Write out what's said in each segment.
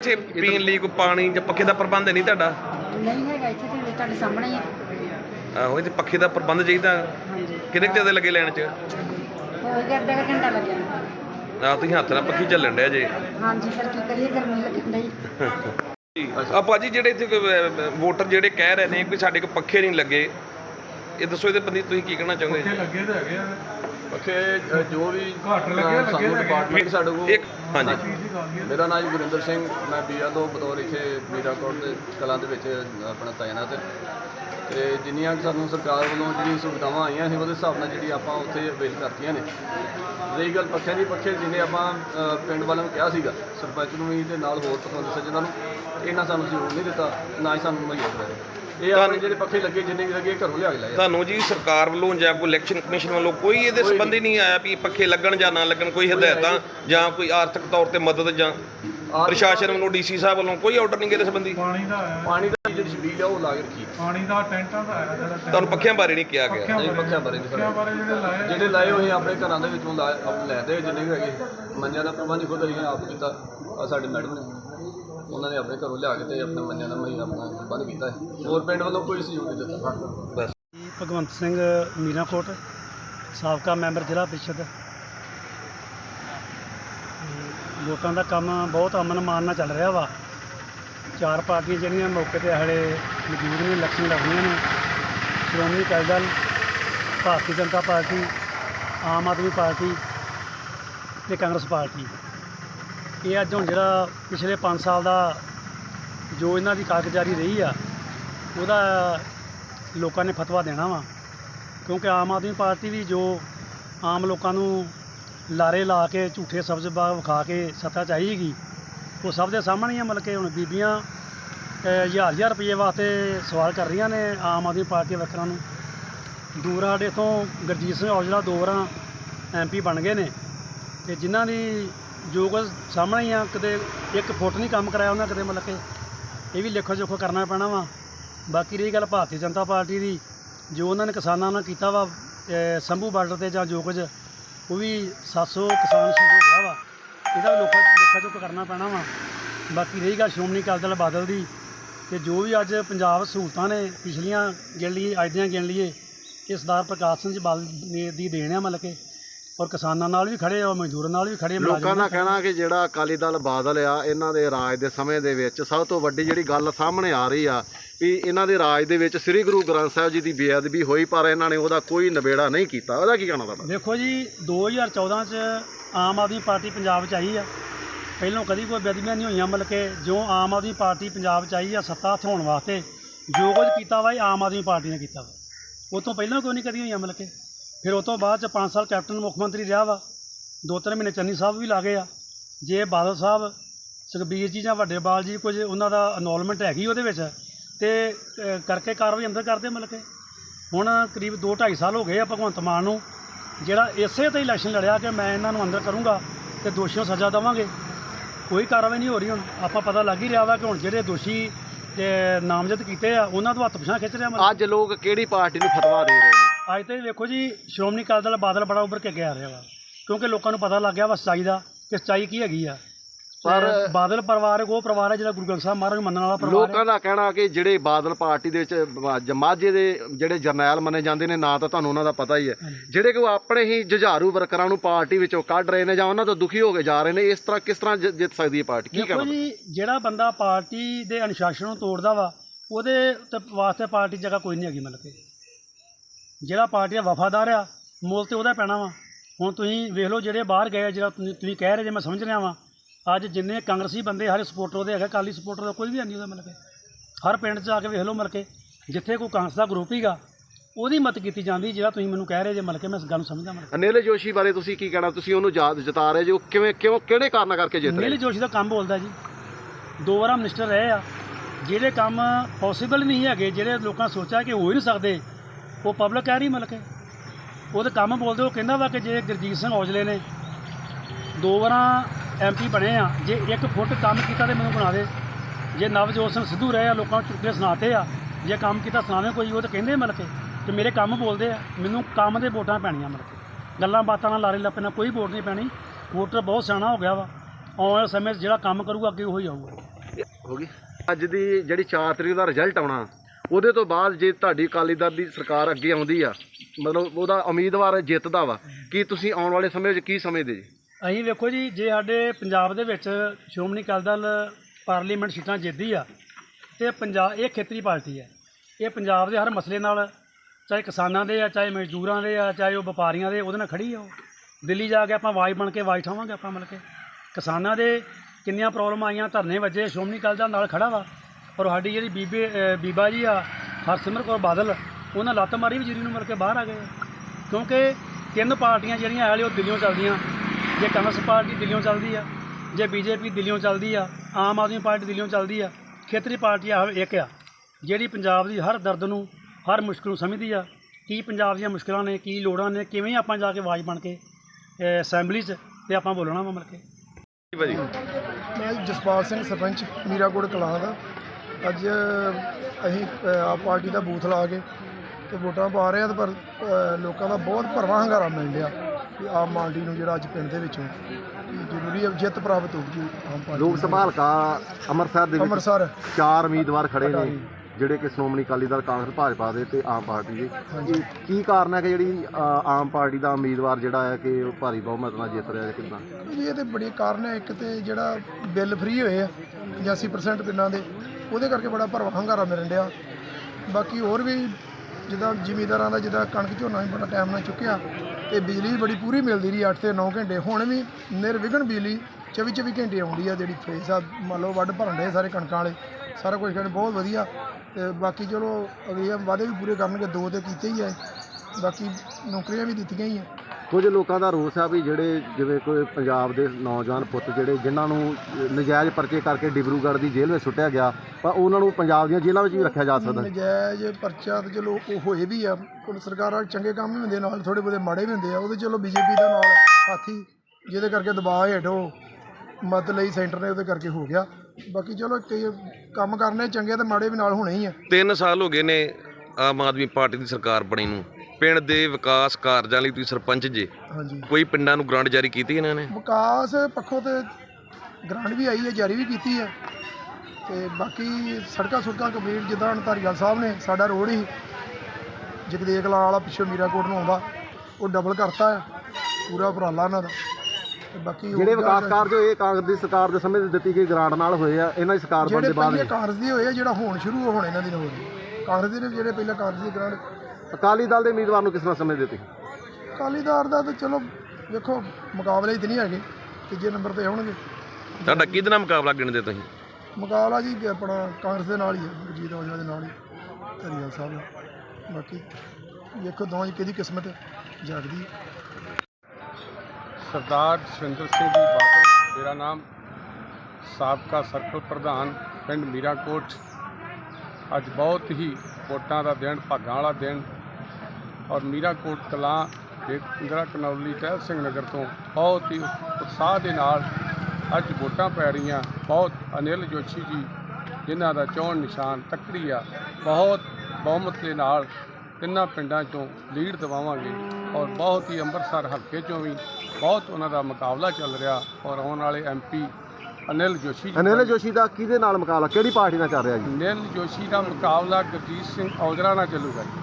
ਇੱਥੇ ਪੀਣ ਲਈ ਕੋਈ ਪਾਣੀ ਜਾਂ ਪੱਖੇ ਦਾ ਪ੍ਰਬੰਧ ਨਹੀਂ ਤੁਹਾਡਾ? ਨਹੀਂ ਹੈਗਾ ਇੱਥੇ ਤੇ ਤੁਹਾਡੇ ਸਾਹਮਣੇ ਹੀ ਹੈ ਆਹੋ ਇੱਥੇ ਪੱਖੇ ਦਾ ਪ੍ਰਬੰਧ ਚਾਹੀਦਾ? ਹਾਂਜੀ। ਕਿੰਨੇ ਕੁ ਦੇ ਲੱਗੇ ਲੈਣ ਚ? ਹੋ ਗਿਆ ਅੱਧਾ ਕੁ ਘੰਟਾ ਲੱਗਿਆ। ਆ ਤੁਸੀਂ ਹੱਥ ਨਾਲ ਪੱਖੀ ਚੱਲਣ ਡਿਆ ਜੇ। ਹਾਂਜੀ ਫਿਰ ਕੀ ਕਰੀਏ ਗਰਮੀ ਲੱਗਣ ਡਈ। ਆ ਭਾਜੀ ਜਿਹੜੇ ਇੱਥੇ ਕੋਈ, ਅਹ, ਵੋਟਰ ਜਿਹੜੇ ਕਹਿ ਰਹੇ ਨੇ ਕਿ ਸਾਡੇ ਕੋਲ ਪੱਖੇ ਨਹੀਂ ਲੱਗੇ ਇਹ ਦੱਸੋ ਇਹਦੇ ਬੰਦੀ ਤੁਸੀਂ ਕੀ ਕਹਿਣਾ ਚਾਹੁੰਦੇ ਜੀ? ਲੱਗੇ ਤਾਂ ਹੈਗੇ ਆ। ਪੱਖੇ ਅ, ਜੋ ਵੀ ਘੱਟ ਲੱਗੇ, ਅ, ਲੱਗੇ ਸਾਨੂੰ। ਡਿਪਾਰਟਮੈਂਟ ਸਾਡੇ ਕੋਲ ਇੱਕ ਹਾਂਜੀ। ਮੇਰਾ ਨਾਮ ਗੁਰਿੰਦਰ ਸਿੰਘ ਮੈਂ ਬੀਆ ਤੋਂ ਬਤੌਰ ਇੱਥੇ ਮੀਰਾਕੋਟ ਦੇ ਕਲਾਂ ਦੇ ਵਿੱਚ ਆਪਣਾ ਤਾਇਨਾਤ ਹੈ ਤੇ ਜਿੰਨੀਆਂ ਕੁ ਸਾਨੂੰ ਸਰਕਾਰ ਵੱਲੋਂ ਜਿਹੜੀਆਂ ਸੁਵਿਧਾਵਾਂ ਆਈਆਂ ਸੀ ਉਹਦੇ ਹਿਸਾਬ ਨਾਲ ਜਿਹੜੀ ਆਪਾਂ ਉੱਥੇ ਅਵੇਲ ਕਰਤੀਆਂ ਨੇ। ਰਹੀ ਗੱਲ ਪੱਖਿਆਂ ਦੀ ਪੱਖੇ ਜਿੰਨੇ ਆਪਾਂ ਅ, ਪਿੰਡ ਵਾਲਿਆਂ ਨੂੰ ਕਿਹਾ ਸੀਗਾ ਸਰਪੰਚ ਨੂੰ ਵੀ ਤੇ ਨਾਲ ਹੋਰ ਪਤਵੰਤ ਸੱਜਣਾਂ ਨੂੰ ਇਹਨਾਂ ਸਾਨੂੰ ਸਹਿਯੋਗ ਨਹੀਂ ਦਿੱਤਾ ਨਾ ਹੀ ਸਾਨੂੰ ਮੁਹੱਈਆ ਕਰਾਇਆ। ਇਹ ਆਪਣੇ ਜਿਹੜੇ ਪੱਖੇ ਲੱਗੇ ਜਿੰਨੇ ਵੀ ਲੱਗੇ ਘਰੋਂ ਲਿਆ ਕੇ। ਤੁਹਾਨੂੰ ਜੀ ਸਰਕਾਰ ਵੱਲੋਂ ਜਾਂ ਕੋਈ ਇਲੈਕਸ਼ਨ ਕਮਿਸ਼ਨ ਵੱਲੋਂ ਕੋਈ ਇਹਦੇ ਸੰਬੰਧੀ ਨਹੀਂ। ਆਇਆ ਵੀ ਪੱਖੇ ਲੱਗਣ ਜਾਂ ਨਾ ਲੱਗਣ ਕੋਈ ਹਦਾਇਤਾਂ ਜਾਂ ਕੋਈ ਆਰਥਿਕ ਤੌਰ ਤੇ ਮਦਦ ਜਾਂ ਪ੍ਰਸ਼ਾਸਨ ਵੱਲੋਂ ਡੀਸੀ ਸਾਹਿਬ ਵੱਲੋਂ ਕੋਈ ਆਰਡਰ ਨਹੀਂ ਇਹਦੇ ਸੰਬੰਧੀ? ਪਾਣੀ ਦਾ ਪਾਣੀ ਜਿਹੜੀ ਛਬੀਲ ਆ ਉਹ ਲਾ ਕੇ ਰੱਖੀ। ਪਾਣੀ ਦਾ ਟੈਂਟਾਂ ਦਾ ਆਇਆ ਜਿਹੜਾ ਟੈਂਟ ਤੁਹਾਨੂੰ ਪੱਖਿਆਂ ਬਾਰੇ ਨਹੀਂ ਕਿਹਾ ਗਿਆ। ਨਹੀਂ ਪੱਖਿਆਂ ਬਾਰੇ ਨਹੀਂ ਪੱਖਿਆਂ ਬਾਰੇ ਜਿਹੜੇ ਲਾਏ ਜਿਹੜੇ ਲਾਏ ਹੋਏ ਆਪਣੇ ਘਰਾਂ ਦੇ ਵਿੱਚੋਂ ਲਾ ਆਪ ਲੈਦੇ ਜਿੰਨੇ ਵੀ ਹੈਗੇ ਮੰਨਿਆਂ ਦਾ ਪ੍ਰਬੰਧ ਖੁਦ ਅਸੀਂ ਆਪ ਕੀਤਾ। ਆ ਸਾਡੇ ਮੈਡਮ ਨੇ। ਉਹਨਾਂ ਨੇ ਆਪਣੇ ਘਰੋਂ ਲਿਆ ਕੇ ਤੇ ਆਪਣੇ ਮੰਨਿਆਂ ਦਾ ਮਈ ਆਪਣਾ ਪ੍ਰਬੰਧ ਕੀਤਾ ਹੈ। ਹੋਰ ਪਿੰਡ ਵੱਲੋਂ ਕੋਈ ਸਹਿਯੋਗ ਨਹੀਂ ਦਿੱਤਾ। ਬਸ। ਭਗਵੰਤ ਸਿੰਘ ਮੀਨਾਕੋਟ ਸਾਬਕਾ ਮੈਂਬਰ ਜ਼ਿਲ੍ਹਾ ਪ੍ਰੀਸ਼ਦ। ਤੇ ਲੋਕਾਂ ਦਾ ਕੰਮ ਬਹੁਤ ਅਮਨ ਮਾਨ ਨਾਲ ਚੱਲ ਰਿਹਾ ਵਾ। ਚਾਰ ਪਾਰਟੀਆਂ ਜਿਹੜੀਆਂ ਮੌਕੇ ਤੇ ਹਲੇ ਮੌਜੂਦ ਨੇ, ਇਲੈਕਸ਼ਨ ਲੜਨੀਆਂ ਨੇ। ਸ਼੍ਰੋਮਣੀ ਅਕਾਲੀ ਦਲ, ਭਾਰਤੀ ਜਨਤਾ ਪਾਰਟੀ, ਆਮ ਆਦਮੀ ਪਾਰਟੀ ਤੇ ਕਾਂਗਰਸ ਪਾਰਟੀ। ਇਹ ਅੱਜ ਹੁਣ ਜਿਹੜਾ ਪਿਛਲੇ 5 ਸਾਲ ਦਾ ਜੋ ਇਹਨਾਂ ਦੀ ਕਾਰਗੁਜ਼ਾਰੀ ਰਹੀ ਆ, ਉਹਦਾ ਲੋਕਾਂ ਨੇ ਫਤਵਾ ਦੇਣਾ ਵਾ। ਕਿਉਂਕਿ ਆਮ ਆਦਮੀ ਪਾਰਟੀ ਵੀ ਜੋ ਆਮ ਲੋਕਾਂ ਨੂੰ ਲਾਰੇ ਲਾ ਕੇ, ਝੂਠੇ ਸਬਜ਼ ਬਾਗ ਵਿਖਾ ਕੇ ਸੱਤਾ ਚਾਹੀਗੀ ਉਹ ਸਭ ਦੇ ਸਾਹਮਣੇ ਆ। ਮਤਲਬ ਕਿ ਹੁਣ ਬੀਬੀਆਂ ਹਜ਼ਾਰ ਹਜ਼ਾਰ ਰੁਪਏ ਵਾਸਤੇ ਸਵਾਲ ਕਰ ਰਹੀਆਂ ਨੇ ਆਮ ਆਦਮੀ ਪਾਰਟੀ ਵਰਕਰਾਂ ਨੂੰ। ਦੂਰ ਸਾਡੇ ਤੋਂ ਗੁਰਜੀਤ ਸਿੰਘ ਔਜਲਾ ਦੋ ਵਾਰਾਂ ਐਮਪੀ ਬਣ ਗਏ ਨੇ ਤੇ ਜਿਨ੍ਹਾਂ ਦੀ ਜੋ ਕੁਝ ਸਾਹਮਣੇ ਹੀ ਆ ਕਿਤੇ ਇੱਕ ਫੁੱਟ ਨਹੀਂ ਕੰਮ ਕਰਾਇਆ ਉਹਨਾਂ ਕਿਤੇ ਮਤਲਬ ਕਿ ਇਹ ਵੀ ਲੇਖੋ ਜੋਖੋ ਕਰਨਾ ਪੈਣਾ ਵਾ। ਬਾਕੀ ਰਹੀ ਗੱਲ ਭਾਰਤੀ ਜਨਤਾ ਪਾਰਟੀ ਦੀ, ਜੋ ਉਹਨਾਂ ਨੇ ਕਿਸਾਨਾਂ ਨਾਲ ਕੀਤਾ ਵਾ ਸੰਭੂ ਬਾਰਡਰ ਤੇ ਜਾਂ ਜੋ ਕੁਝ ਉਹ ਵੀ 700 ਕਿਸਾਨ ਸ਼ਹੀਦ ਹੋ ਗਿਆ ਵਾ। ਇਹਦਾ ਵੀ ਲੋਕਾਂ ਲੇਖਾ ਚੁੱਕ ਕਰਨਾ ਪੈਣਾ ਵਾ। ਬਾਕੀ ਰਹੀ ਗੱਲ ਸ਼੍ਰੋਮਣੀ ਅਕਾਲੀ ਦਲ ਬਾਦਲ ਦੀ ਤੇ ਜੋ ਵੀ ਅੱਜ ਪੰਜਾਬ ਸਹੂਲਤਾਂ ਨੇ ਪਿਛਲੀਆਂ ਗਿਣ ਲਈਏ ਅੱਜ ਦੀਆਂ ਗਿਣ ਲਈਏ ਇਹ ਸਰਦਾਰ ਪ੍ਰਕਾਸ਼ ਸਿੰਘ ਜੀ ਬਾਦਲ ਨੇ- ਦੀ ਦੇਣ ਆ ਮਤਲਬ ਕਿ ਔਰ ਕਿਸਾਨਾਂ ਨਾਲ ਵੀ ਖੜੇ ਆ ਮਜ਼ਦੂਰਾਂ ਨਾਲ ਵੀ ਖੜੇ ਆ ਲੋਕਾਂ ਦਾ। ਕਹਿਣਾ ਕਿ ਜਿਹੜਾ ਅਕਾਲੀ ਦਲ ਬਾਦਲ ਆ ਇਹਨਾਂ ਦੇ ਰਾਜ ਦੇ ਸਮੇਂ ਦੇ ਵਿੱਚ ਸਭ ਤੋਂ ਵੱਡੀ ਜਿਹੜੀ ਗੱਲ ਸਾਹਮਣੇ ਆ ਰਹੀ ਆ ਵੀ ਇਹਨਾਂ ਦੇ ਰਾਜ ਦੇ ਵਿੱਚ ਸ੍ਰੀ ਗੁਰੂ ਗ੍ਰੰਥ ਸਾਹਿਬ ਜੀ ਦੀ ਬੇਅਦਬੀ ਹੋਈ ਪਰ ਇਹਨਾਂ ਨੇ ਉਹਦਾ ਕੋਈ ਨਿਬੇੜਾ ਨਹੀਂ ਕੀਤਾ। ਉਹਦਾ ਕੀ ਕਹਿਣਾ ਤੁਹਾਡਾ? ਦੇਖੋ ਜੀ 2014 ਚ ਆਮ ਆਦਮੀ ਪਾਰਟੀ ਪੰਜਾਬ ਚ ਆਈ ਆ। ਪਹਿਲਾਂ ਕਦੀ ਕੋਈ ਬੇਅਦਬੀਆਂ ਨਹੀਂ ਹੋਈਆਂ, ਮਤਲਬ ਕਿ ਜੋ ਆਮ ਆਦਮੀ ਪਾਰਟੀ ਪੰਜਾਬ ਚ ਆਈ ਆ ਸੱਤਾ ਹਥਾਉਣ ਵਾਸਤੇ, ਜੋ ਕੁਝ ਕੀਤਾ ਵਾ ਇਹ ਆਮ ਆਦਮੀ ਪਾਰਟੀ ਨੇ ਕੀਤਾ ਵਾ। ਉਹ ਤੋਂ ਪਹਿਲਾਂ ਕੋਈ ਨਹੀਂ ਕਦੀ ਹੋਈਆਂ, ਮਤਲਬ ਕਿ। ਫਿਰ ਉਹ ਤੋਂ ਬਾਅਦ ਚ 5 ਸਾਲ ਕੈਪਟਨ ਮੁੱਖ ਮੰਤਰੀ ਰਿਹਾ ਵਾ, ਦੋ ਤਿੰਨ ਮਹੀਨੇ ਚੰਨੀ ਸਾਹਿਬ ਵੀ ਲਾਗੇ ਆ। ਜੇ ਬਾਦਲ ਸਾਹਿਬ, ਸੁਖਬੀਰ ਜੀ ਜਾਂ ਵੱਡੇ ਬਾਲ ਜੀ ਕੁਝ ਉਹਨਾਂ ਦਾ ਇਨਵੋਲਵਮੈਂਟ ਹੈਗੀ ਉਹਦੇ ਵਿੱਚ, ਤੇ ਕਰਕੇ ਕਾਰਵਾਈ ਅੰਦਰ ਕਰਦੇ ਮਤਲਬ ਕਿ। ਹੁਣ ਕਰੀਬ 2 2.5 ਸਾਲ ਹੋ ਗਏ ਆ ਭਗਵੰਤ ਮਾਨ ਨੂੰ, ਜਿਹੜਾ ਇਸੇ ਤੇ ਇਲੈਕਸ਼ਨ ਲੜਿਆ ਕਿ ਮੈਂ ਇਹਨਾਂ ਨੂੰ ਅੰਦਰ ਕਰੂੰਗਾ ਤੇ ਦੋਸ਼ੀਆਂ ਸਜ਼ਾ ਦੇਵਾਂਗੇ। ਕੋਈ ਕਾਰਵਾਈ ਨਹੀਂ ਹੋ ਰਹੀ ਹੁਣ। ਆਪਾਂ ਪਤਾ ਲੱਗ ਹੀ ਰਿਹਾ ਵਾ ਕਿ ਹੁਣ ਜਿਹੜੇ ਦੋਸ਼ੀ ਤੇ ਨਾਮਜ਼ਦ ਕੀਤੇ ਆ ਉਹਨਾਂ ਤੋਂ ਹੱਥ ਪਿਛਾਂ ਖਿੱਚ ਰਿਹਾ ਮਤਲਬ ਅੱਜ ਲੋਕ ਕਿਹੜੀ ਪਾਰਟੀ ਨੂੰ ਫਤਵਾ ਦੇ ਰਹੇ ਨੇ? ਅੱਜ ਤੇ ਵੇਖੋ ਜੀ ਸ਼੍ਰੋਮਣੀ ਅਕਾਲੀ ਦਲ ਬਾਦਲ ਬੜਾ ਉੱਭਰ ਕੇ ਅੱਗੇ ਆ ਰਿਹਾ ਵਾ। ਕਿਉਂਕਿ ਲੋਕਾਂ ਨੂੰ ਪਤਾ ਲੱਗ ਗਿਆ ਵਾ ਸੱਚਾਈ ਦਾ ਕਿ ਸੱਚਾਈ ਕੀ ਹੈਗੀ ਆ। ਪਰ- ਬਾਦਲ ਪਰਿਵਾਰ ਇੱਕ ਉਹ ਪਰਿਵਾਰ ਹੈ ਜਿਹੜਾ ਗੁਰੂ ਗ੍ਰੰਥ ਸਾਹਿਬ ਮਹਾਰਾਜ ਨੂੰ ਮੰਨਣ ਵਾਲਾ ਪਰਿਵਾਰ ਹੈ ਲੋਕਾਂ ਦਾ ਕਹਿਣਾ ਕਿ ਜਿਹੜੇ ਬਾਦਲ ਪਾਰਟੀ ਦੇ ਵਿੱਚ ਜਮਾਜੇ ਦੇ ਜਿਹੜੇ ਜਰਨੈਲ ਮੰਨੇ ਜਾਂਦੇ ਨੇ ਨਾਂ ਤਾਂ ਤੁਹਾਨੂੰ ਉਹਨਾਂ ਦਾ ਪਤਾ ਹੀ ਹੈ। ਜਿਹੜੇ ਕਿ ਉਹ ਆਪਣੇ ਹੀ ਜੁਝਾਰੂ ਵਰਕਰਾਂ ਨੂੰ ਪਾਰਟੀ ਵਿੱਚੋਂ ਕੱਢ ਰਹੇ ਨੇ ਜਾਂ ਉਹਨਾਂ ਤੋਂ ਦੁਖੀ ਹੋ ਕੇ ਜਾ ਰਹੇ ਨੇ ਇਸ ਤਰ੍ਹਾਂ ਕਿਸ ਤਰ੍ਹਾਂ ਜਿ- ਜਿੱਤ ਸਕਦੀ ਹੈ ਪਾਰਟੀ? ਕੀ ਦੇਖੋ ਕਹਿਣਾ ਜੀ ਜਿਹੜਾ ਬੰਦਾ ਪਾਰਟੀ ਦੇ ਅਨੁਸ਼ਾਸਨ ਨੂੰ ਤੋੜਦਾ ਵਾ ਉਹਦੇ ਤੇ ਵਾਸਤੇ ਪਾਰਟੀ 'ਚ ਜਗ੍ਹਾ ਕੋਈ ਨਹੀਂ ਹੈਗੀ ਮਤਲਬ ਕਿ। ਜਿਹੜਾ ਪਾਰਟੀ ਦਾ ਵਫਾਦਾਰ ਆ ਮੁੱਲ ਤੇ ਉਹਦਾ ਪੈਣਾ ਵਾ। ਹੁਣ ਤੁਸੀਂ ਵੇਖ ਲਓ ਜਿਹੜੇ ਬਾਹਰ ਗਏ ਆ, ਜਿਹੜਾ ਤੁਸੀਂ ਤੁਸੀਂ ਕਹਿ ਰਹੇ ਜੇ ਮੈਂ ਸਮਝ ਰਿਹਾ ਵਾਂ। ਅੱਜ ਜਿੰਨੇ ਕਾਂਗਰਸੀ ਬੰਦੇ ਹਰੇ ਸਪੋਰਟਰ ਉਹਦੇ ਹੈਗਾ ਕਾਲੀ ਸਪੋਰਟਰ ਦਾ ਕੋਈ ਵੀ ਨਹੀਂ ਉਹਦਾ ਮਤਲਬ ਕਿ ਹਰ ਪਿੰਡ 'ਚ ਜਾ ਕੇ ਵੇਖ ਲਓ ਮਤਲਬ ਕਿ ਜਿੱਥੇ ਕੋਈ ਕਾਂਗਰਸ ਦਾ ਗਰੁੱਪ ਹੀਗਾ ਉਹਦੀ ਮਤ ਕੀਤੀ ਜਾਂਦੀ ਜਿਹੜਾ ਤੁਸੀਂ ਮੈਨੂੰ ਕਹਿ ਰਹੇ ਜੇ ਮਤਲਬ ਕਿ ਮੈਂ ਇਸ ਗੱਲ ਨੂੰ ਸਮਝਦਾ ਮਤਲਬ। ਅਨਿਲ ਜੋਸ਼ੀ ਬਾਰੇ ਤੁਸੀਂ ਕੀ ਕਹਿਣਾ? ਤੁਸੀਂ ਉਹਨੂੰ ਯਾਦ ਜਿਤਾ ਰਹੇ ਜੋ ਕਿਵੇਂ ਕਿਉਂ ਕਿਹੜੇ ਕਾਰਨਾਂ ਕਰਕੇ ਜਿੱਤ ਰਹੇ? ਨੀਲ ਜੋਸ਼ੀ ਦਾ ਕੰਮ ਬੋਲਦਾ ਜੀ। ਦੋ ਵਾਰ ਮਿਨਿਸਟਰ ਰਹੇ ਆ। ਜਿਹੜੇ ਕੰਮ ਪੋਸੀਬਲ ਨਹੀਂ ਹੈਗੇ ਜਿਹੜੇ ਲੋਕਾਂ ਸੋਚਿਆ ਕਿ ਹੋ ਹੀ ਨਹੀਂ ਸਕਦੇ ਉਹ ਪਬਲਿਕ ਕਹਿ ਰਹੀ ਮਤਲਬ ਕਿ। ਉਹਦੇ ਕੰਮ ਬੋਲਦੇ ਉਹ ਕਹਿੰਦਾ ਵਾ ਕਿ ਜੇ ਗੁਰਜੀਤ ਸਿੰਘ ਔਜਲੇ ਨੇ ਦੋ ਵਾਰਾਂ ਐਮਪੀ ਬਣੇ ਆ। ਜੇ ਇੱਕ ਫੁੱਟ ਕੰਮ ਕੀਤਾ ਤੇ ਮੈਨੂੰ ਬਣਾ ਦੇ। ਜੇ ਨਵਜੋਤ ਸਿੰਘ ਸਿੱਧੂ ਰਹੇ ਆ, ਲੋਕਾਂ ਨੂੰ ਚੁੱਕੇ ਸੁਣਾਤੇ ਆ, ਜੇ ਕੰਮ ਕੀਤਾ ਸੁਣਾਵੇ ਕੋਈ, ਉਹ ਤਾਂ ਕਹਿੰਦੇ ਮਿਲ ਕੇ, ਕਿ ਮੇਰੇ ਕੰਮ ਬੋਲਦੇ ਆ। ਮੈਨੂੰ ਕੰਮ ਦੇ ਵੋਟਾਂ ਪੈਣੀਆਂ ਮਿਲ ਕੇ। ਗੱਲਾਂ ਬਾਤਾਂ ਨਾਲ ਲਾਰੇ ਲੱਪੇ ਨਾਲ ਕੋਈ ਵੋਟ ਨਹੀਂ ਪੈਣੀ। ਵੋਟਰ ਬਹੁਤ ਸਿਆਣਾ ਹੋ ਗਿਆ ਵਾ। ਆਉਣ ਵਾਲੇ ਸਮੇਂ 'ਚ ਜਿਹੜਾ ਕੰਮ ਕਰੂਗਾ, ਅੱਗੇ ਉਹੀ ਆਊਗਾ। ਹੋ ਗਈ। ਅੱਜ ਦੀ ਜਿਹੜੀ 4 ਤਰੀਕ ਦਾ ਰਿਜ਼ਲਟ ਆਉਣਾ, ਉਹਦੇ ਤੋਂ ਬਾਅਦ ਜੇ ਤੁਹਾਡੀ ਅਕਾਲੀ ਦਲ ਦੀ ਸਰਕਾਰ ਅੱਗੇ ਆਉਂਦੀ ਆ, ਮਤਲਬ ਉਹਦਾ ਉਮੀਦਵਾਰ ਜਿੱਤਦਾ ਵਾ, ਕੀ ਤੁਸੀਂ ਆਉਣ ਵਾਲੇ ਸਮੇਂ ਵਿੱਚ ਕੀ ਸਮਝਦੇ ਜੀ? ਅਸੀਂ ਵੇਖੋ ਜੀ, ਜੇ ਸਾਡੇ ਪੰਜਾਬ ਦੇ ਵਿੱਚ ਸ਼੍ਰੋਮਣੀ ਅਕਾਲੀ ਦਲ ਪਾਰਲੀਮੈਂਟ ਸੀਟਾਂ ਜਿੱਤਦੀ ਆ, ਤੇ ਪੰਜਾਬ ਇਹ ਖੇਤਰੀ ਪਾਰਟੀ ਹੈ ਇਹ ਪੰਜਾਬ ਦੇ ਹਰ ਮਸਲੇ ਨਾਲ ਚਾਹੇ ਕਿਸਾਨਾਂ ਦੇ ਆ, ਚਾਹੇ ਮਜ਼ਦੂਰਾਂ ਦੇ ਆ, ਚਾਹੇ ਉਹ ਵਪਾਰੀਆਂ ਦੇ, ਉਹਦੇ ਨਾਲ ਖੜੀ ਆ ਉਹ। ਦਿੱਲੀ ਜਾ ਕੇ ਆਪਾਂ ਆਵਾਜ਼ ਬਣ ਕੇ ਆਵਾਜ਼ ਠਾਵਾਂਗੇ ਆਪਾਂ ਮਿਲ ਕੇ। ਕਿਸਾਨਾਂ ਦੇ ਕਿੰਨੀਆਂ ਪ੍ਰੋਬਲਮ ਆਈਆਂ, ਧਰਨੇ ਵੱਜੇ, ਸ਼੍ਰੋਮਣੀ ਅਕਾਲੀ ਦਲ ਨਾਲ ਖੜਾ ਵਾ। ਔਰ ਸਾਡੀ ਜਿਹੜੀ ਬੀਬੀ ਬੀਬਾ ਜੀ ਆ, ਹਰਸਿਮਰ ਕੌਰ ਬਾਦਲ, ਉਹਨਾਂ ਲੱਤ ਮਾਰੀ ਵੀ ਵਜ਼ੀਰੀ ਨੂੰ ਮਿਲ ਕੇ ਬਾਹਰ ਆ ਗਏ। ਕਿਉਂਕਿ ਤਿੰਨ ਪਾਰਟੀਆਂ ਜਿਹੜੀਆਂ ਹਾਲੇ ਉਹ ਦਿੱਲੀੋਂ ਚੱਲਦੀਆਂ। ਜੇ ਕਾਂਗਰਸ ਪਾਰਟੀ ਦਿੱਲੀੋਂ ਚੱਲਦੀ ਆ ਜੇ ਬੀਜੇਪੀ ਦਿੱਲੀੋਂ ਚੱਲਦੀ ਆ ਆਮ ਆਦਮੀ ਪਾਰਟੀ ਦਿੱਲੀੋਂ ਚੱਲਦੀ ਆ ਖੇਤਰੀ ਪਾਰਟੀ ਆ ਇੱਕ ਆ ਜਿਹੜੀ ਪੰਜਾਬ ਦੀ ਹਰ ਦਰਦ ਨੂੰ ਹਰ ਮੁਸ਼ਕਲ ਨੂੰ ਸਮਝਦੀ ਆ ਕੀ ਪੰਜਾਬ ਦੀਆਂ ਮੁਸ਼ਕਲਾਂ ਨੇ ਕੀ ਲੋੜਾਂ ਨੇ ਕਿਵੇਂ ਆਪਾਂ ਜਾ ਕੇ ਆਵਾਜ਼ ਬਣ ਕੇ ਅਸੈਂਬਲੀ 'ਚ ਤੇ ਆਪਾਂ ਬੋਲਣਾ ਵਾ ਮਿਲ ਕੇ। ਜੀ ਭਾਜੀ। ਮੈਂ ਜਸਪਾਲ ਸਿੰਘ ਸਰਪੰਚ ਮੀਰਾਕੋਟ ਕਲਾਂ ਦਾ। ਅੱਜ ਅਸੀਂ ਆਪ ਪਾਰਟੀ ਦਾ ਬੂਥ ਲਾ ਕੇ ਤੇ ਵੋਟਾਂ ਪਾ ਰਹੇ ਹਾਂ ਤੇ ਪਰ ਲੋਕਾਂ ਦਾ ਬਹੁਤ ਭਰਵਾਂ ਹੰਗਾਰਾ ਮਿਲ ਰਿਹਾ। ਕਿ ਆਮ ਪਾਰਟੀ ਨੂੰ ਜਿਹੜਾ ਅੱਜ ਪਿੰਡ ਦੇ ਵਿੱਚੋਂ ਜ਼ਰੂਰੀ ਹੈ ਜਿੱਤ ਪ੍ਰਾਪਤ ਹੋਊਗੀ ਆਮ ਪਾਰਟੀ ਲੋਕ। ਸਭਾ ਹਲਕਾ ਅੰਮ੍ਰਿਤਸਰ ਦੇ ਵਿੱਚ ਅੰਮ੍ਰਿਤਸਰ। ਚਾਰ ਉਮੀਦਵਾਰ ਖੜੇ ਨੇ। ਜਿਹੜੇ ਕਿ ਸ਼੍ਰੋਮਣੀ ਅਕਾਲੀ ਦਲ ਕਾਂਗਰਸ ਭਾਜਪਾ ਦੇ ਤੇ ਆਮ ਪਾਰਟੀ ਦੇ। ਕੀ- ਕੀ ਕਾਰਨ ਹੈ ਕਿ ਜਿਹੜੀ ਅ, ਆਮ ਪਾਰਟੀ ਦਾ ਉਮੀਦਵਾਰ ਜਿਹੜਾ ਹੈ ਕਿ ਉਹ ਭਾਰੀ ਬਹੁਮਤ ਨਾਲ ਜਿੱਤ ਰਿਹਾ ਹੈ ਕਿਦਾਂ? ਜੀ ਇਹ ਤੇ ਬੜੀ ਕਾਰਨ ਹੈ ਇੱਕ ਤੇ ਜਿਹੜਾ ਬਿੱਲ ਫ੍ਰੀ ਹੋਏ ਆ 85% ਪਿੰਡਾਂ ਦੇ ਉਹਦੇ ਕਰਕੇ ਬੜਾ ਭਰਵਾਂ ਹੰਗਾਰਾ ਮਿਲਣ ਡਿਆ। ਬਾਕੀ ਹੋਰ ਵੀ ਜਿੱਦਾਂ ਜ਼ਿਮੀਦਾਰਾਂ ਦਾ ਜਿੱਦਾਂ ਕਣਕ ਝੋਨਾ ਵੀ ਬੜਾ ਟਾਈਮ ਨਾਲ ਚੁੱਕਿਆ ਤੇ ਬਿਜਲੀ ਬੜੀ ਪੂਰੀ ਮਿਲਦੀ ਰਹੀ 8 ਤੇ 9 ਘੰਟੇ। ਹੁਣ ਵੀ ਨਿਰਵਿਘਨ ਬਿਜਲੀ 24 24 ਘੰਟੇ ਆਉਂਦੀ ਆ ਜਿਹੜੀ ਫੇਸ ਆ ਮੰਨ ਲਓ ਵੱਢ ਭਰਨ ਦੇ ਸਾਰੇ ਕਣਕਾਂ ਵਾਲੇ, ਸਾਰਾ ਕੁਝ ਕਰਨ ਬਹੁਤ ਵਧੀਆ। ਤੇ ਬਾਕੀ ਚਲੋ ਅਗਲੇ ਵਾਅਦੇ ਵੀ ਪੂਰੇ ਕਰਨਗੇ, ਦੋ ਤੇ ਕੀਤੇ ਹੀ ਆ ਬਾਕੀ ਨੌਕਰੀਆਂ ਵੀ ਦਿੱਤੀਆਂ ਹੀ ਆ। ਕੁਝ ਲੋਕਾਂ ਦਾ ਰੋਸ ਆ ਵੀ ਜਿਹੜੇ ਜਿਵੇਂ ਕੋਈ ਪੰਜਾਬ ਦੇ ਨੌਜਵਾਨ ਪੁੱਤ ਜਿਹੜੇ ਜਿਨ੍ਹਾਂ ਨੂੰ ਨਜਾਇਜ਼ ਪਰਚੇ ਕਰਕੇ ਡਿਬਰੂਗੜ੍ਹ ਦੀ ਜੇਲ੍ਹ ਵਿੱਚ ਸੁੱਟਿਆ ਗਿਆ ਪਰ ਉਹਨਾਂ ਨੂੰ ਪੰਜਾਬ ਦੀਆਂ ਜੇਲ੍ਹਾਂ ਵਿੱਚ ਵੀ ਰੱਖਿਆ ਜਾ ਸਕਦਾ। ਨਜਾਇਜ਼ ਪਰਚਾ ਤੇ ਚਲੋ ਉਹ ਹੋਏ ਵੀ ਆ ਕੋਈ ਸਰਕਾਰਾਂ ਚੰਗੇ ਕੰਮ ਵੀ ਹੁੰਦੇ ਨਾਲ ਥੋੜੇ ਬਹੁਤੇ ਮਾੜੇ ਵੀ ਹੁੰਦੇ ਆ ਉਹਦੇ ਚਲੋ ਬੀਜੇਪੀ ਦਾ ਨਾਲ ਸਾਥੀ ਜਿਹਦੇ ਕਰਕੇ ਦਬਾਅ ਹੇਠੋਂ ਮਤ ਲਈ ਸੈਂਟਰ ਨੇ ਉਹਦੇ ਕਰਕੇ ਹੋ ਗਿਆ। ਬਾਕੀ ਚਲੋ ਕਈ ਕੰਮ ਕਰਨੇ ਚੰਗੇ ਤੇ ਮਾੜੇ ਵੀ ਨਾਲ ਹੋਣੇ ਹੀ ਆ। ਤਿੰਨ ਸਾਲ ਹੋ ਗਏ ਨੇ ਆਮ ਆਦਮੀ ਪਾਰਟੀ ਦੀ ਸਰਕਾਰ ਬਣੀ ਨੂੰ। ਪਿੰਡ ਦੇ ਵਿਕਾਸ ਕਾਰਜਾਂ ਲਈ ਤੁਸੀਂ ਸਰਪੰਚ ਜੇ। ਹਾਂਜੀ। ਕੋਈ ਪਿੰਡਾਂ ਨੂੰ ਗ੍ਰਾਂਟ ਜਾਰੀ ਕੀਤੀ ਇਹਨਾਂ ਨੇ? ਵਿਕਾਸ ਪੱਖੋਂ ਤੇ ਗ੍ਰਾਂਟ ਵੀ ਆਈ ਹੈ ਜਾਰੀ ਵੀ ਕੀਤੀ ਹੈ। ਤੇ ਬਾਕੀ ਸੜਕਾਂ ਸੁੜਕਾਂ ਕੰਪਲੀਟ ਜਿੱਦਾਂ ਧਾਰੀਵਾਲ ਸਾਹਿਬ ਨੇ ਸਾਡਾ ਰੋਡ ਹੀ ਜਗਦੇਵ ਕਲਾਂ ਵਾਲਾ ਪਿੱਛੋਂ ਮੀਰਾਕੋਟ ਨੂੰ ਆਉਂਦਾ ਉਹ ਡਬਲ ਕਰਤਾ ਹੈ ਪੂਰਾ ਉਪਰਾਲਾ ਇਹਨਾਂ ਦਾ। ਤੇ ਬਾਕੀ ਹੋਰ ਜਿਹੜੇ ਵਿਕਾਸ ਜਾ- ਕਾਰਜ ਇਹ ਕਾਂਗਰਸ ਦੀ ਸਰਕਾਰ ਦੇ ਸਮੇਂ ਤੇ ਦਿੱਤੀ ਗਈ ਗ੍ਰਾਂਟ ਨਾਲ ਹੋਏ ਆ ਇਹਨਾਂ ਦੀ ਸਰਕਾਰ ਬਣਨ ਜਿਹੜੇ ਦੇ ਬਾਅਦ ਪਹਿਲੇ। ਕਾਂਗਰਸ ਦੇ ਹੋਏ ਆ ਜਿਹੜਾ ਹੁਣ ਸ਼ੁਰੂ ਹੋਣ ਇਹਨਾਂ ਦੀ ਨਾ ਹੋ ਰਹੀ ਕਾਂਗਰਸ ਦੇ ਜਿਹੜੇ ਪਹਿਲਾਂ ਕਾਂਗਰਸ ਦੀ ਗ੍ਰਾਂਟ ਅਕਾਲੀ ਦਲ ਦੇ ਉਮੀਦਵਾਰ ਨੂੰ ਕਿਸ ਤਰ੍ਹਾਂ ਸਮਝਦੇ ਤੁਸੀਂ? ਅਕਾਲੀਦਾਰ ਦਾ ਤਾਂ ਚਲੋ ਵੇਖੋ ਮੁਕਾਬਲੇ 'ਚ ਨਹੀਂ ਹੈਗੇ ਤੀਜੇ ਨੰਬਰ ਤੇ ਆਉਣਗੇ। ਤੁਹਾਡਾ ਕਿਹਦੇ ਨਾਲ ਮੁਕਾਬਲਾ ਗਿਣਦੇ ਤੁਸੀਂ? ਮੁਕਾਬਲਾ ਜੀ ਆਪਣਾ ਕਾਂਗਰਸ ਦੇ ਨਾਲ ਹੀ ਹੈ ਵਜੀਦ ਔਜਲਾ ਦੇ ਨਾਲ ਹੀ ਧਰੀਵਾਲ ਸਾਹਿਬ ਨਾਲ ਬਾਕੀ ਵੇਖੋ ਦੋਵਾਂ 'ਚ ਕਿਹਦੀ ਕਿਸਮਤ ਜਾਗਦੀ ਹੈ। ਸਰਦਾਰ ਜਸਵਿੰਦਰ ਸਿੰਘ ਜੀ ਬਾਦਲ ਮੇਰਾ ਨਾਮ ਸਾਬਕਾ ਸਰਕਲ ਪ੍ਰਧਾਨ ਪਿੰਡ ਮੀਰਾਕੋਟ। ਅੱਜ ਬਹੁਤ ਹੀ ਵੋਟਾਂ ਦਾ ਦਿਨ ਭਾਗਾਂ ਵਾਲਾ ਦਿਨ ਔਰ ਮੀਰਾਕੋਟ ਕਲਾਂ ਦੇ ਇੰਦਰਾ ਕਨੌਲੀ ਤਹਿਲ ਸਿੰਘ ਨਗਰ ਤੋਂ ਬਹੁਤ ਹੀ ਉਤਸ਼ਾਹ ਦੇ ਨਾਲ ਅੱਜ ਵੋਟਾਂ ਪੈ ਰਹੀਆਂ। ਬਹੁਤ ਅਨਿਲ ਜੋਸ਼ੀ ਜੀ ਜਿਨ੍ਹਾਂ ਦਾ ਚੋਣ ਨਿਸ਼ਾਨ ਤੱਕੜੀ ਆ ਬਹੁਤ ਬਹੁਮਤ ਦੇ ਨਾਲ ਤਿੰਨਾਂ ਪਿੰਡਾਂ ਚੋਂ ਲੀਡ ਦਿਵਾਵਾਂਗੇ ਔਰ ਬਹੁਤ ਹੀ ਅੰਮ੍ਰਿਤਸਰ ਹਲਕੇ ਚੋਂ ਵੀ ਬਹੁਤ ਉਹਨਾਂ ਦਾ ਮੁਕਾਬਲਾ ਚੱਲ ਰਿਹਾ ਔਰ ਆਉਣ ਵਾਲੇ ਐਮਪੀ ਅਨਿਲ ਜੋਸ਼ੀ ਜੀ ਅਨਿਲ ਜੋਸ਼ੀ ਦਾ ਕਿਹਦੇ ਨਾਲ ਮੁਕਾਬਲਾ ਕਿਹੜੀ ਪਾਰਟੀ ਨਾਲ ਚੱਲ ਰਿਹਾ ਜੀ? ਅਨਿਲ ਜੋਸ਼ੀ ਦਾ ਮੁਕਾਬਲਾ ਗੁਰਜੀਤ ਸਿੰਘ ਔਜਲਾ ਨਾਲ ਚੱਲੂਗਾ ਜੀ।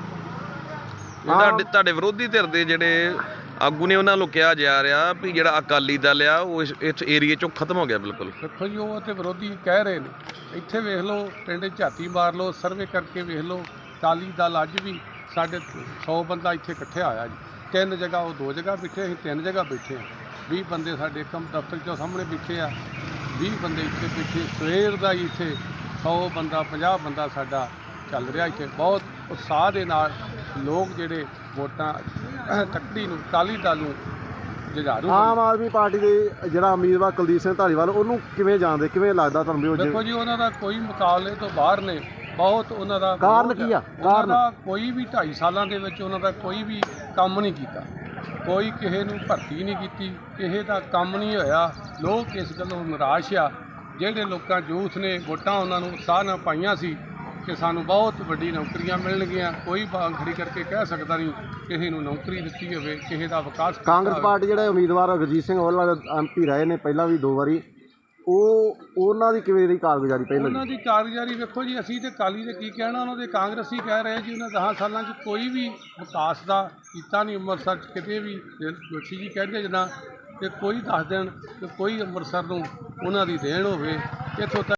ਤੁਹਾਡੇ ਤੁਹਾਡੇ ਵਿਰੋਧੀ ਧਿਰ ਦੇ ਜਿਹੜੇ ਆਗੂ ਨੇ ਉਹਨਾਂ ਨੂੰ ਕਿਹਾ ਜਾ ਰਿਹਾ ਵੀ ਜਿਹੜਾ ਅਕਾਲੀ ਦਲ ਆ ਉਹ ਇਸ ਇਸ ਏਰੀਏ ਚੋਂ ਖਤਮ ਹੋ ਗਿਆ ਬਿਲਕੁਲ। ਦੇਖੋ ਜੀ ਉਹ ਤੇ ਵਿਰੋਧੀ ਕਹਿ ਰਹੇ ਨੇ। ਇੱਥੇ ਵੇਖ ਲਓ ਪਿੰਡ ਝਾਤੀ ਮਾਰ ਲਓ ਸਰਵੇ ਕਰਕੇ ਵੇਖ ਲਓ ਅਕਾਲੀ ਦਲ ਅੱਜ ਵੀ ਸਾਡੇ 100 ਬੰਦਾ ਇੱਥੇ ਇਕੱਠਿਆ ਹੋਇਆ ਜੀ। ਤਿੰਨ ਜਗ੍ਹਾ ਉਹ ਦੋ ਜਗ੍ਹਾ ਬੈਠੇ ਅਸੀਂ ਤਿੰਨ ਜਗ੍ਹਾ ਬੈਠੇ ਹਾਂ। 20 ਬੰਦੇ ਸਾਡੇ ਕੰਮ ਦਫ਼ਤਰ 'ਚੋਂ ਸਾਹਮਣੇ ਬੈਠੇ ਆ। 20 ਬੰਦੇ ਇੱਥੇ ਬੈਠੇ ਸਵੇਰ ਦਾ ਹੀ ਇੱਥੇ 100 ਬੰਦਾ 50 ਬੰਦਾ ਸਾਡਾ ਚੱਲ ਰਿਹਾ ਇੱਥੇ। ਬਹੁਤ ਉਤਸ਼ਾਹ ਦੇ ਨਾਲ ਲੋਕ ਜਿਹੜੇ ਵੋਟਾਂ ਤੱਕੜੀ ਨੂੰ ਅਕਾਲੀ ਦਲ ਨੂੰ ਜੁਝਾਰੂ ਆਮ ਆਦਮੀ ਪਾਰਟੀ ਦੇ ਜਿਹੜਾ ਉਮੀਦਵਾਰ ਕੁਲਦੀਪ ਸਿੰਘ ਧਾਲੀਵਾਲ ਉਹਨੂੰ ਕਿਵੇਂ ਜਾਣਦੇ? ਕਿਵੇਂ ਲੱਗਦਾ ਤੁਹਾਨੂੰ ਵੀ ਉਹ ਦੇਖੋ ਜੇ- ਉਹਨਾਂ ਦਾ ਕੋਈ ਮੁਕਾਬਲੇ ਤੋਂ ਬਾਹਰ ਨੇ। ਬਹੁਤ ਉਹਨਾਂ ਦਾ ਕਾਰਨ ਕੀ ਆ? ਕਾਰਨ? ਕੋਈ ਵੀ 2.5 ਸਾਲਾਂ ਦੇ ਵਿੱਚ ਉਹਨਾਂ ਦਾ ਕੋਈ ਵੀ ਕੰਮ ਨਹੀਂ ਕੀਤਾ। ਕੋਈ ਕਿਸੇ ਨੂੰ ਭਰਤੀ ਨਹੀਂ ਕੀਤੀ ਕਿਸੇ ਦਾ ਕੰਮ ਨਹੀਂ ਹੋਇਆ। ਲੋਕ ਇਸ ਗੱਲੋਂ ਨਿਰਾਸ਼ ਆ। ਜਿਹੜੇ ਲੋਕਾਂ ਯੂਥ ਨੇ ਵੋਟਾਂ ਉਹਨਾਂ ਨੂੰ ਉਤਸ਼ਾਹ ਨਾਲ ਪਾਈਆਂ ਸੀ ਕਿ ਸਾਨੂੰ ਬਹੁਤ ਵੱਡੀ ਨੌਕਰੀਆਂ ਮਿਲਣਗੀਆਂ। ਕੋਈ ਬਾਂਹ ਖੜੀ ਕਰਕੇ ਕਹਿ ਸਕਦਾ ਨਹੀਂ ਕਿਸੇ ਨੂੰ ਨੌਕਰੀ ਦਿੱਤੀ ਹੋਵੇ ਕਿਸੇ ਦਾ ਵਿਕਾਸ ਕੀਤਾ ਕਾਂਗਰਸ ਹੋਵੇ। ਪਾਰਟੀ ਜਿਹੜੇ ਉਮੀਦਵਾਰ ਗੁਰਜੀਤ ਸਿੰਘ ਔਜਲਾ ਐਮਪੀ ਰਹੇ ਨੇ ਪਹਿਲਾਂ ਵੀ ਦੋ ਵਾਰੀ। ਉਹ ਉਹਨਾਂ ਦੀ ਕਿਵੇਂ ਦੀ ਕਾਰਗੁਜ਼ਾਰੀ ਪਹਿਲਾਂ ਉਹਨਾਂ ਦੀ ਕਾਰਗੁਜ਼ਾਰੀ ਵੇਖੋ ਜੀ ਅਸੀਂ ਤੇ ਕਾਲੀ ਦੇ ਕੀ ਕਹਿਣਾ ਉਹਨਾਂ ਦੇ ਕਾਂਗਰਸੀ ਕਹਿ ਰਹੇ ਜੀ ਉਹਨਾਂ 10 ਸਾਲਾਂ 'ਚ ਕੋਈ ਵੀ ਵਿਕਾਸ ਦਾ ਕੀਤਾ ਨਹੀਂ ਅੰਮ੍ਰਿਤਸਰ 'ਚ ਕਿਤੇ ਵੀ। ਜੇ ਜੋਸ਼ੀ ਜੀ ਕਹਿੰਦੇ ਜਦਾਂ ਕਿ ਕੋਈ ਦੱਸ ਦੇਣ ਕਿ ਕੋਈ ਅੰਮ੍ਰਿਤਸਰ ਨੂੰ ਉਹਨਾਂ ਦੀ ਦੇਣ ਹੋਵੇ ਇੱਥੋਂ ਤੱਕ